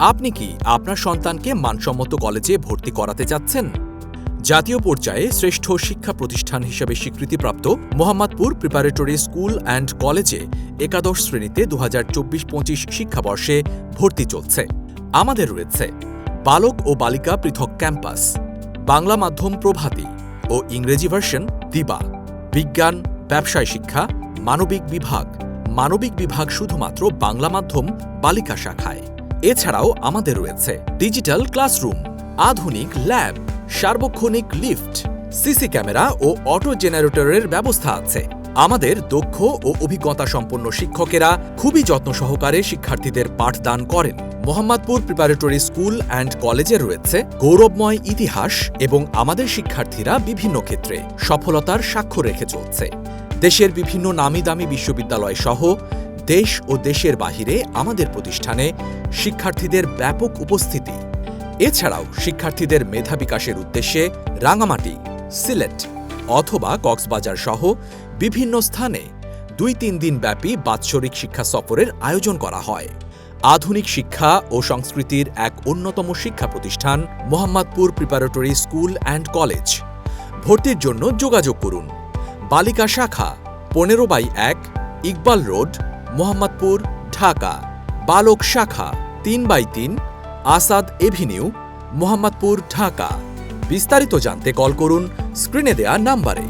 আপনি কি আপনার সন্তানকে মানসম্মত কলেজে ভর্তি করাতে চাচ্ছেন? জাতীয় পর্যায়ে শ্রেষ্ঠ শিক্ষা প্রতিষ্ঠান হিসেবে স্বীকৃতিপ্রাপ্ত মোহাম্মদপুর প্রিপারেটরি স্কুল অ্যান্ড কলেজে একাদশ শ্রেণীতে দু হাজার চব্বিশ পঁচিশ শিক্ষাবর্ষে ভর্তি চলছে। আমাদের রয়েছে বালক ও বালিকা পৃথক ক্যাম্পাস, বাংলা মাধ্যম প্রভাতী ও ইংরেজি ভার্সন দিবা, বিজ্ঞান, ব্যবসায় শিক্ষা, মানবিক বিভাগ মানবিক বিভাগ শুধুমাত্র বাংলা মাধ্যম বালিকা শাখায়। এছাড়াও আমাদের রয়েছে ডিজিটাল ক্লাসরুম আধুনিক ল্যাব সার্বক্ষণিক লিফট সিসি ক্যামেরা ও অটো জেনারেটরের ব্যবস্থা আছে। আমাদের দক্ষ ও অভিজ্ঞতা সম্পন্ন শিক্ষকেরা খুবই যত্ন সহকারে শিক্ষার্থীদের পাঠদান করেন। মোহাম্মদপুর প্রিপারেটরি স্কুল অ্যান্ড কলেজে রয়েছে গৌরবময় ইতিহাস এবং আমাদের শিক্ষার্থীরা বিভিন্ন ক্ষেত্রে সফলতার স্বাক্ষর রেখে চলছে। দেশের বিভিন্ন নামি দামি বিশ্ববিদ্যালয় সহ দেশ ও দেশের বাহিরে আমাদের প্রতিষ্ঠানে শিক্ষার্থীদের ব্যাপক উপস্থিতি। এছাড়াও শিক্ষার্থীদের মেধা বিকাশের উদ্দেশ্যে রাঙামাটি, সিলেট অথবা কক্সবাজার সহ বিভিন্ন স্থানে দুই তিন দিন ব্যাপী বাৎসরিক শিক্ষা সফরের আয়োজন করা হয়। আধুনিক শিক্ষা ও সংস্কৃতির এক অন্যতম শিক্ষা প্রতিষ্ঠান Mohammadpur preparatory school and college. ভর্তির জন্য যোগাযোগ করুন। বালিকা শাখা, পনেরো বাই এক, ইকবাল রোড মোহাম্মদপুর, ঢাকা। বালক শাখা, তিন বাই তিন, আসাদ এভিনিউ, মোহাম্মদপুর, ঢাকা। বিস্তারিত জানতে কল করুন স্ক্রিনে দেয়া নাম্বারে।